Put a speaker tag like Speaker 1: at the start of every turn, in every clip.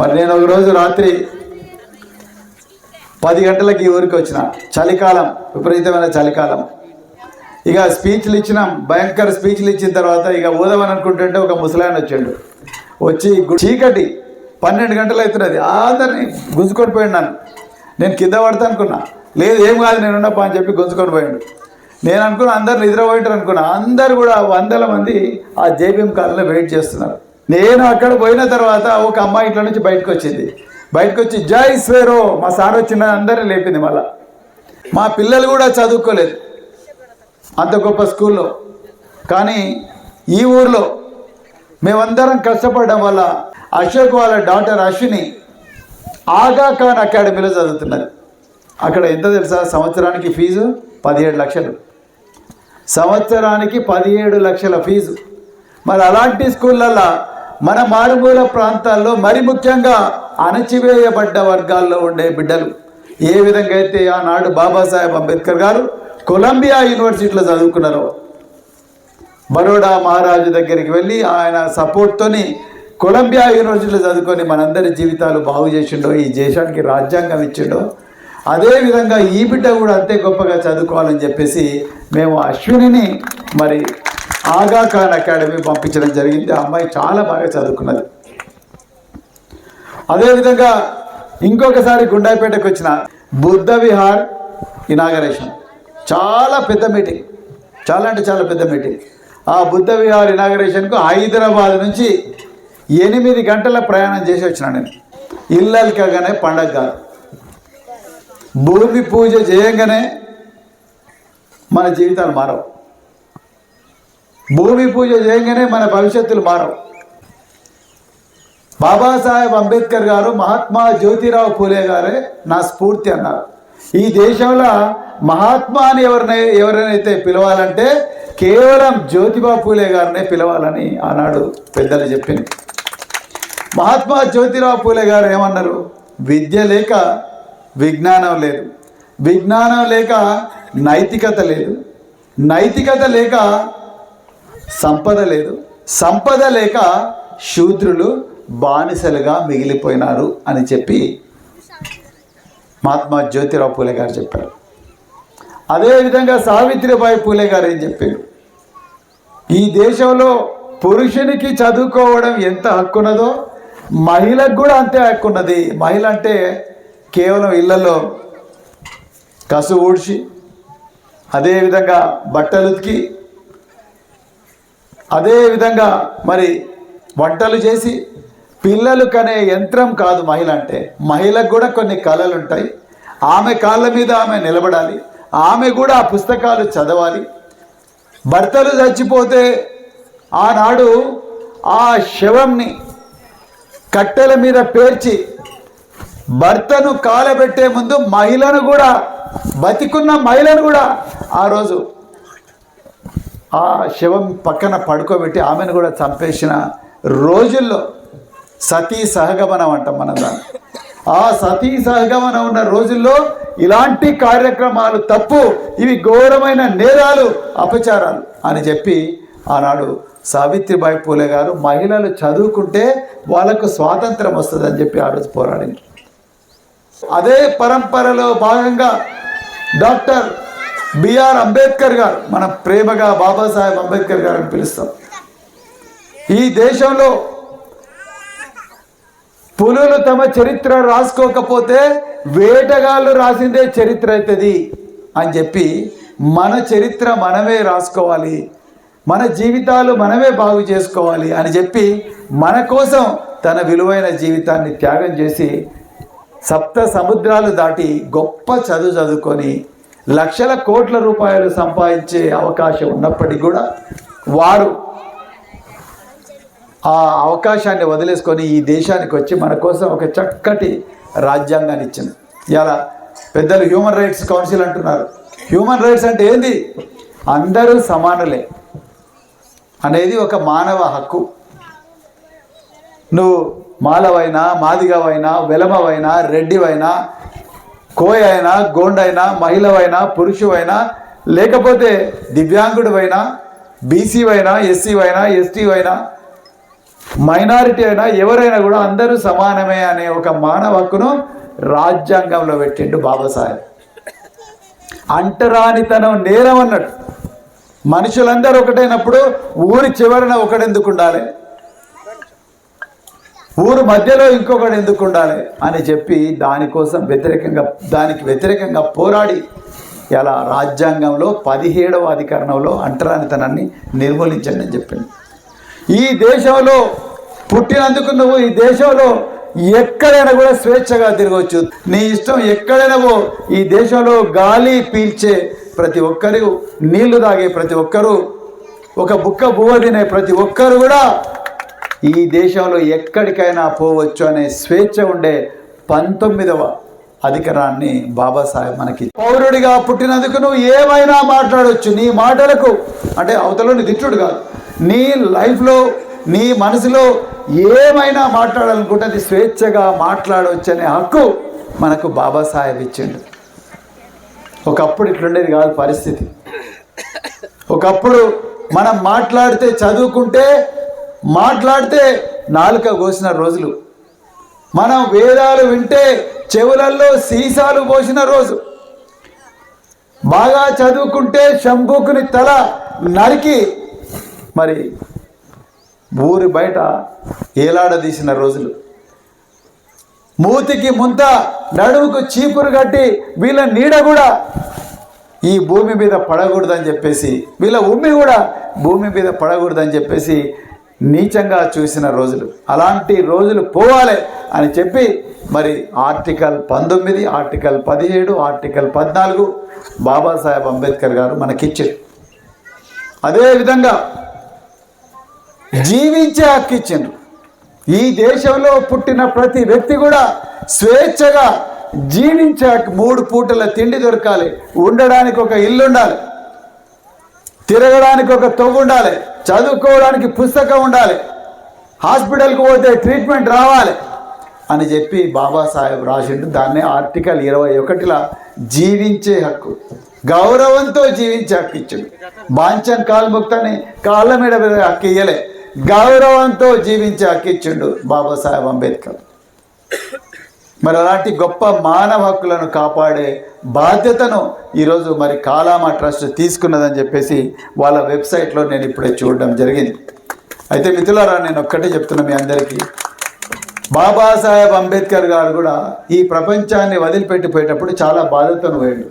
Speaker 1: మరి నేను ఒకరోజు రాత్రి పది గంటలకి ఈ ఊరికి వచ్చిన. చలికాలం విపరీతమైన చలికాలం. ఇక స్పీచ్లు ఇచ్చినాం. భయంకర స్పీచ్లు ఇచ్చిన తర్వాత ఇక ఊదమని అనుకుంటుంటే ఒక ముసలాయన వచ్చిండు. వచ్చి చీకటి పన్నెండు గంటలు అవుతున్నది. అందరిని గుంజుకొని పోయిండు నన్ను. నేను కింద పడతా అనుకున్నా. లేదు ఏం కాదు నేను ఉన్నప్పా అని చెప్పి గుంజుకొని పోయిండు. నేను అనుకున్నా అందరు నిద్రపోయింటారు అనుకున్నా. అందరు కూడా వందల మంది ఆ జేబీఎం కాలంలో వెయిట్ చేస్తున్నారు. నేను అక్కడ పోయిన తర్వాత ఒక అమ్మాయి ఇంట్లో నుంచి బయటకు వచ్చింది. బయటకు వచ్చి జై స్వేరో! మా సార్ వచ్చిన అందరిని లేపింది మళ్ళా. మా పిల్లలు కూడా చదువుకోలేదు. అంత గొప్ప స్కూల్లో. కానీ ఈ ఊర్లో మేమందరం కష్టపడడం వల్ల అశోక్ వాళ్ళ డాక్టర్ అశ్విని ఆగా ఖాన్ అకాడమీలో చదువుతున్నారు. అక్కడ ఎంత తెలుసా? సంవత్సరానికి ఫీజు పదిహేడు లక్షలు. సంవత్సరానికి పదిహేడు లక్షల ఫీజు. మరి అలాంటి స్కూళ్ళల్లో మన మారుమూల ప్రాంతాల్లో మరి ముఖ్యంగా అణచివేయబడ్డ వర్గాల్లో ఉండే బిడ్డలు. ఏ విధంగా అయితే ఆనాడు బాబాసాహెబ్ అంబేద్కర్ గారు కొలంబియా యూనివర్సిటీలో చదువుకున్నారో బరోడా మహారాజు దగ్గరికి వెళ్ళి ఆయన సపోర్ట్తోని కొలంబియా యూనివర్సిటీలో చదువుకొని మనందరి జీవితాలు బాగు చేసిండో ఈ దేశానికి రాజ్యాంగం ఇచ్చిండో అదేవిధంగా ఈ బిడ్డ కూడా అంతే గొప్పగా చదువుకోవాలని చెప్పేసి మేము అశ్వినిని మరి ఆగా ఖాన్ అకాడమీ పంపించడం జరిగింది. ఆ అమ్మాయి చాలా బాగా చదువుకున్నది. అదేవిధంగా ఇంకొకసారి గుండాయిపేటకు వచ్చిన బుద్ధ విహార్ ఇనాగరేషన్. చాలా పెద్ద మీటింగ్. చాలా అంటే చాలా పెద్ద మీటింగ్. ఆ బుద్ధ విహార్ ఇనాగరేషన్కు హైదరాబాద్ నుంచి ఎనిమిది గంటల ప్రయాణం చేసి వచ్చిన నేను. ఇల్లల్కగానే పండగ కాదు. భూమి పూజ చేయంగానే మన జీవితాలు మారవు. భూమి పూజ చేయగానే మన భవిష్యత్తులు మారవు. బాబాసాహెబ్ అంబేద్కర్ గారు మహాత్మా జ్యోతిరావు పూలే గారే నా స్ఫూర్తి అన్నారు. ఈ దేశంలో మహాత్మా అని ఎవరిని ఎవరినైతే పిలవాలంటే కేవలం జ్యోతిబా పూలే గారినే పిలవాలని ఆనాడు పెద్దలు చెప్పింది. మహాత్మా జ్యోతిరావు పూలే గారు ఏమన్నారు? విద్య లేక విజ్ఞానం లేదు. విజ్ఞానం లేక నైతికత లేదు. నైతికత లేక సంపద లేదు. సంపద లేక శూద్రులు బానిసలుగా మిగిలిపోయినారు అని చెప్పి మహాత్మా జ్యోతిరావు పూలే గారు చెప్పారు. అదేవిధంగా సావిత్రిబాయి పూలే గారు ఏం చెప్పారు? ఈ దేశంలో పురుషునికి చదువుకోవడం ఎంత హక్కున్నదో మహిళకు కూడా అంతే హక్కున్నది. మహిళ అంటే కేవలం ఇళ్ళలో కసు ఊడ్చి అదేవిధంగా బట్టలుకి అదేవిధంగా మరి వంటలు చేసి పిల్లలు కనే యంత్రం కాదు మహిళ అంటే మహిళకు కూడా కొన్ని కళలు ఉంటాయి ఆమె కాళ్ళ మీద ఆమె నిలబడాలి. ఆమె కూడా ఆ పుస్తకాలు చదవాలి. భర్తలు చచ్చిపోతే ఆనాడు ఆ శవంని కట్టెల మీద పేర్చి భర్తను కాలబెట్టే ముందు మహిళను కూడా బతికున్న మహిళను కూడా ఆ రోజు ఆ శవం పక్కన పడుకోబెట్టి ఆమెను కూడా చంపేసిన రోజుల్లో సతీ సహగమనం అంటాం మనం దాన్ని. ఆ సతీ సహగమనం ఉన్న రోజుల్లో ఇలాంటి కార్యక్రమాలు తప్పు ఇవి ఘోరమైన నేరాలు అపచారాలు అని చెప్పి ఆనాడు సావిత్రిబాయి పూలే గారు మహిళలు చదువుకుంటే వాళ్ళకు స్వాతంత్రం వస్తుందని చెప్పి ఆ రోజు పోరాడింది. అదే పరంపరలో భాగంగా డాక్టర్ బిఆర్ అంబేద్కర్ గారు మన ప్రేమగా బాబాసాహెబ్ అంబేద్కర్ గారు అని పిలుస్తాం. ఈ దేశంలో పులులు తమ చరిత్ర రాసుకోకపోతే వేటగాళ్ళు రాసిందే చరిత్ర అవుతుంది అని చెప్పి మన చరిత్ర మనమే రాసుకోవాలి. మన జీవితాలు మనమే బాగు చేసుకోవాలి అని చెప్పి మన కోసం తన విలువైన జీవితాన్ని త్యాగం చేసి సప్త సముద్రాలు దాటి గొప్ప చదువు చదువుకొని లక్షల కోట్ల రూపాయలు సంపాదించే అవకాశం ఉన్నప్పటికీ కూడా వారు ఆ అవకాశాన్ని వదిలేసుకొని ఈ దేశానికి వచ్చి మన కోసం ఒక చక్కటి రాజ్యాంగాన్ని ఇచ్చింది. ఇలా పెద్దలు హ్యూమన్ రైట్స్ కౌన్సిల్ అంటున్నారు. హ్యూమన్ రైట్స్ అంటే ఏంది? అందరూ సమానులే అనేది ఒక మానవ హక్కు. నువ్వు మాలవైనా మాదిగవైనా వెలమవైనా రెడ్డివైనా కోయ అయినా గోండైనా మహిళవైనా పురుషువైనా లేకపోతే దివ్యాంగుడివైనా బీసీవైనా ఎస్సీవైనా ఎస్టీవైనా మైనారిటీ అయినా ఎవరైనా కూడా అందరూ సమానమే అనే ఒక మానవ హక్కును రాజ్యాంగంలో పెట్టిండు బాబాసాహెబ్. అంటరానితనం నేరం అన్నట్టు మనుషులందరూ ఒకటైనప్పుడు ఊరి చివరన ఒకడెందుకు ఉండాలి? ఊరు మధ్యలో ఇంకొకడు ఎందుకు ఉండాలి అని చెప్పి దానికోసం వ్యతిరేకంగా దానికి వ్యతిరేకంగా పోరాడి ఇలా రాజ్యాంగంలో పదిహేడవ అధికరణంలో అంటరానితనాన్ని నిర్మూలించండి అని చెప్పింది. ఈ దేశంలో పుట్టినందుకు నువ్వు ఈ దేశంలో ఎక్కడైనా కూడా స్వేచ్ఛగా తిరగవచ్చు. నీ ఇష్టం ఎక్కడైనా ఈ దేశంలో గాలి పీల్చే ప్రతి ఒక్కరు నీళ్ళు తాగే ప్రతి ఒక్కరూ ఒక బుక్క బువ్వ తినే ప్రతి ఒక్కరు కూడా ఈ దేశంలో ఎక్కడికైనా పోవచ్చు అనే స్వేచ్ఛ ఉండే పంతొమ్మిదవ అధికారాన్ని బాబాసాహెబ్ మనకి పౌరుడిగా పుట్టినందుకు నువ్వు ఏమైనా మాట్లాడవచ్చు నీ మాటలకు. అంటే అవతలని దిట్టుడు కాదు. నీ లైఫ్లో నీ మనసులో ఏమైనా మాట్లాడాలనుకుంటే అది స్వేచ్ఛగా మాట్లాడవచ్చు అనే హక్కు మనకు బాబాసాహెబ్ ఇచ్చిండు. ఒకప్పుడు ఇట్లుండేది కాదు పరిస్థితి. ఒకప్పుడు మనం మాట్లాడితే చదువుకుంటే మాట్లాడితే నాలుక కోసిన రోజులు. మనం వేదాలు వింటే చెవులల్లో సీసాలు పోసిన రోజు. బాగా చదువుకుంటే శంభుకుని తల నరికి. మరి ఊరి బయట ఏలాడదీసిన రోజులు. మూతికి ముంత నడుముకు చీపురు కట్టి వీళ్ళ నీడ కూడా ఈ భూమి మీద పడకూడదని చెప్పేసి వీళ్ళ ఉమ్మి కూడా భూమి మీద పడకూడదని చెప్పేసి నీచంగా చూసిన రోజులు. అలాంటి రోజులు పోవాలి అని చెప్పి మరి ఆర్టికల్ పంతొమ్మిది ఆర్టికల్ పదిహేడు ఆర్టికల్ పద్నాలుగు బాబాసాహెబ్ అంబేద్కర్ గారు మనకిచ్చారు. అదేవిధంగా జీవించే హక్కు ఇచ్చిండ్రు. ఈ దేశంలో పుట్టిన ప్రతి వ్యక్తి కూడా స్వేచ్ఛగా జీవించే మూడు పూటల తిండి దొరకాలి ఉండడానికి ఒక ఇల్లు ఉండాలి తిరగడానికి ఒక తొవ్వు ఉండాలి చదువుకోవడానికి పుస్తకం ఉండాలి హాస్పిటల్కి పోతే ట్రీట్మెంట్ రావాలి అని చెప్పి బాబాసాహెబ్ రాసిండు. దాన్నే ఆర్టికల్ ఇరవై ఒకటిలా జీవించే హక్కు గౌరవంతో జీవించే హక్కు ఇచ్చిండు. బాంచన్ కాల్ముక్తని కాళ్ళ మీద మీద హక్కు ఇయ్యలే గౌరవంతో జీవించే హక్కు ఇచ్చిండు బాబాసాహెబ్ అంబేద్కర్. మరి అలాంటి గొప్ప మానవ హక్కులను కాపాడే బాధ్యతను ఈరోజు మరి కాలామా ట్రస్ట్ తీసుకున్నదని చెప్పేసి వాళ్ళ వెబ్సైట్లో నేను ఇప్పుడే చూడడం జరిగింది. అయితే మిత్రులారా నేను ఒక్కటే చెప్తున్నా మీ అందరికీ. బాబాసాహెబ్ అంబేద్కర్ గారు కూడా ఈ ప్రపంచాన్ని వదిలిపెట్టిపోయేటప్పుడు చాలా బాధ్యతను పోయాడు.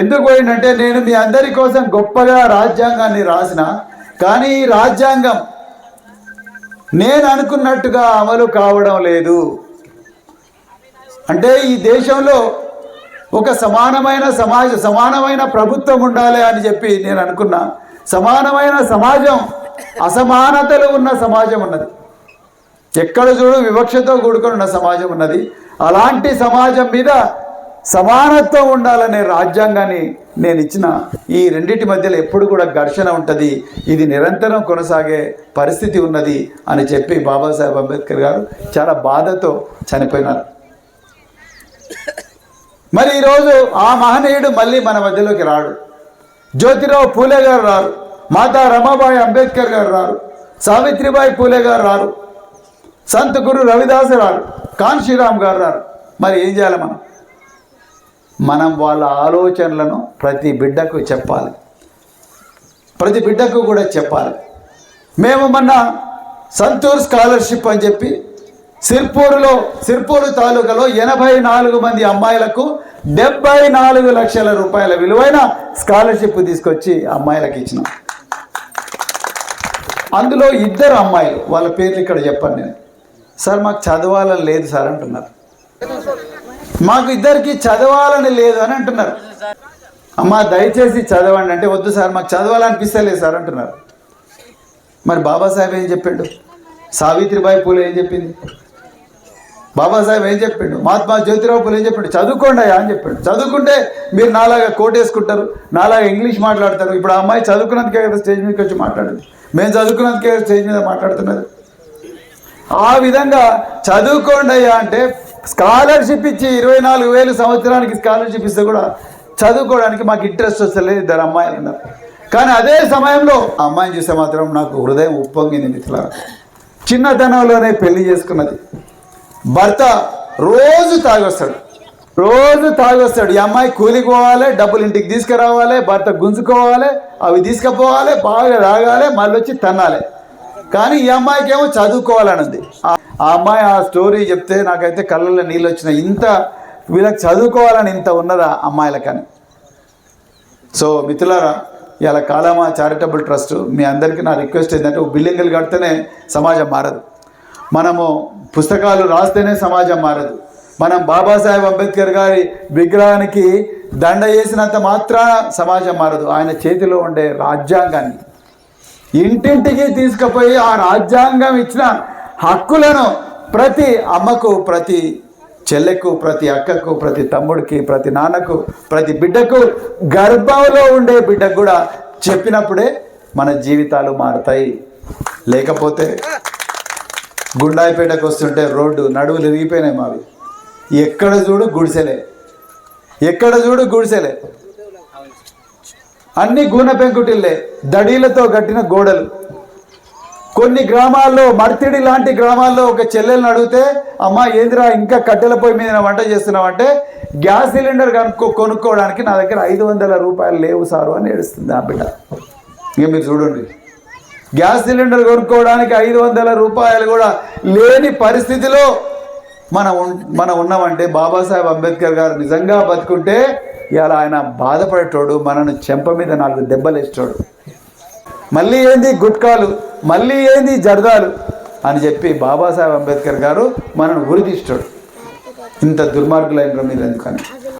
Speaker 1: ఎందుకు పోయిందంటే నేను మీ అందరి కోసం గొప్పగా రాజ్యాంగాన్ని రాసిన కానీ ఈ రాజ్యాంగం నేను అనుకున్నట్టుగా అమలు కావడం లేదు. అంటే ఈ దేశంలో ఒక సమానమైన సమాజ సమానమైన ప్రభుత్వం ఉండాలి అని చెప్పి నేను అనుకున్నా. సమానమైన సమాజం అసమానతలు ఉన్న సమాజం ఉన్నది. ఎక్కడ చూడు వివక్షతో కూడుకొని ఉన్న సమాజం ఉన్నది. అలాంటి సమాజం మీద సమానత్వం ఉండాలనే రాజ్యాంగాన్ని నేను ఇచ్చిన ఈ రెండింటి మధ్యలో ఎప్పుడు కూడా ఘర్షణ ఉంటుంది. ఇది నిరంతరం కొనసాగే పరిస్థితి ఉన్నది అని చెప్పి బాబాసాహెబ్ అంబేద్కర్ గారు చాలా బాధతో చనిపోయినారు. మరి ఈరోజు ఆ మహనీయుడు మళ్ళీ మన మధ్యలోకి రాడు. జ్యోతిరావు పూలే గారు రారు. మాతా రమాబాయి అంబేద్కర్ గారు రారు. సావిత్రిబాయి పూలే గారు రారు. సంత్ గురు రవిదాస్ రారు. కాన్శీరామ్ గారు రారు. మరి ఏం చేయాలి మనం? మనం వాళ్ళ ఆలోచనలను ప్రతి బిడ్డకు చెప్పాలి. ప్రతి బిడ్డకు కూడా చెప్పాలి. మేము మొన్న సంతూర్ స్కాలర్షిప్ అని చెప్పి సిర్పూరులో సిర్పూరు తాలూకాలో ఎనభై నాలుగు మంది అమ్మాయిలకు డెబ్బై నాలుగు లక్షల రూపాయల విలువైన స్కాలర్షిప్ తీసుకొచ్చి అమ్మాయిలకు ఇచ్చిన. అందులో ఇద్దరు అమ్మాయిలు వాళ్ళ పేర్లు ఇక్కడ చెప్పాను నేను. సార్ మాకు చదవాలని లేదు సార్ అంటున్నారు. మాకు ఇద్దరికి చదవాలని లేదు అని అంటున్నారు. అమ్మా దయచేసి చదవండి అంటే వద్దు సార్ మాకు చదవాలనిపిస్తలేదు సార్ అంటున్నారు. మరి బాబాసాహెబ్ ఏం చెప్పాడు? సావిత్రిబాయి పూలే ఏం చెప్పింది? బాబాసాహెబ్ ఏం చెప్పిండు? మహాత్మా జ్యోతిరావు పూలే ఏం చెప్పిండు? చదువుకోండి అయ్యా అని చెప్పాడు. చదువుకుంటే మీరు నాలాగా కోట్ వేసుకుంటారు నాలాగా ఇంగ్లీష్ మాట్లాడతారు. ఇప్పుడు ఆ అమ్మాయి చదువుకున్నందుకే కదా స్టేజ్ మీదకి వచ్చి మాట్లాడింది మేము చదువుకున్నందుకే స్టేజ్ మీద మాట్లాడుతున్నది. ఆ విధంగా చదువుకోండి అయ్యా అంటే స్కాలర్షిప్ ఇచ్చి ఇరవై నాలుగు వేలు సంవత్సరానికి స్కాలర్షిప్ ఇస్తే కూడా చదువుకోవడానికి మాకు ఇంట్రెస్ట్ వస్తలేదు ఇద్దరు అమ్మాయిలు ఉన్నారు. కానీ అదే సమయంలో అమ్మాయిని చూస్తే మాత్రం నాకు హృదయం ఉప్పొంగింది మిత్రుల చిన్నతనంలోనే పెళ్ళి చేసుకున్నది. భర్త రోజు తాగొస్తాడు. రోజు తాగొస్తాడు. ఈ అమ్మాయి కూలికి పోవాలి డబ్బులు ఇంటికి తీసుకురావాలి భర్త గుంజుకోవాలి అవి తీసుకుపోవాలి బాగా తాగాలి మళ్ళీ వచ్చి తన్నాలి. కానీ ఈ అమ్మాయికి ఏమో చదువుకోవాలని ఉంది ఆ- అమ్మాయి ఆ స్టోరీ చెప్తే నాకైతే కళ్ళల్లో నీళ్ళు వచ్చినాయి. ఇంత వీళ్ళకి చదువుకోవాలని ఇంత ఉన్నదా అమ్మాయిలకని? సో మిత్రులారా ఇలా కాలమా చారిటబుల్ ట్రస్ట్ మీ అందరికీ నా రిక్వెస్ట్ ఏంటంటే బిల్డింగ్లు కడితేనే సమాజం మారదు. మనము పుస్తకాలు రాస్తేనే సమాజం మారదు. మనం బాబాసాహెబ్ అంబేద్కర్ గారి విగ్రహానికి దండ చేసినంత మాత్రాన సమాజం మారదు. ఆయన చేతిలో ఉండే రాజ్యాంగాన్ని. ఇంటింటికి తీసుకుపోయి ఆ రాజ్యాంగం ఇచ్చిన హక్కులను ప్రతి అమ్మకు ప్రతి చెల్లెకు ప్రతి అక్కకు ప్రతి తమ్ముడికి ప్రతి నాన్నకు ప్రతి బిడ్డకు గర్భంలో ఉండే బిడ్డకు కూడా చెప్పినప్పుడే మన జీవితాలు మారుతాయి. లేకపోతే గుండాయిపేటకు వస్తుంటే రోడ్డు నడువులు ఇరిగిపోయినాయి మావి. ఎక్కడ చూడు గుడిసెలే. ఎక్కడ చూడు గుడిసెలే. అన్ని గూన పెంకుటిల్లే దడీలతో కట్టిన గోడలు. కొన్ని గ్రామాల్లో మర్తిడి లాంటి గ్రామాల్లో ఒక చెల్లెల్ని అడిగితే అమ్మ ఏందిరా ఇంకా కట్టెల పొయ్యి మీద వంట చేస్తున్నామంటే గ్యాస్ సిలిండర్ కనుక్కో కొనుక్కోవడానికి నా దగ్గర ఐదు వందల రూపాయలు లేవు సారు అని ఏడుస్తుంది ఆ బిడ్డ. ఇక మీరు చూడండి. గ్యాస్ సిలిండర్ కొనుక్కోవడానికి ఐదు వందల రూపాయలు కూడా లేని పరిస్థితిలో మనం మనం ఉన్నామంటే బాబాసాహెబ్ అంబేద్కర్ గారు నిజంగా బతుకుంటే ఇలా ఆయన బాధపడేటోడు మనను చెంప మీద నాలుగు దెబ్బలు వేసేటోడు. మళ్ళీ ఏంది గుట్కాలు? మళ్ళీ ఏంది జర్దాలు? అని చెప్పి బాబాసాహెబ్ అంబేద్కర్ గారు మనను ఉరిదీస్తాడు ఇంత దుర్మార్గులైన మీరు ఎందుకని?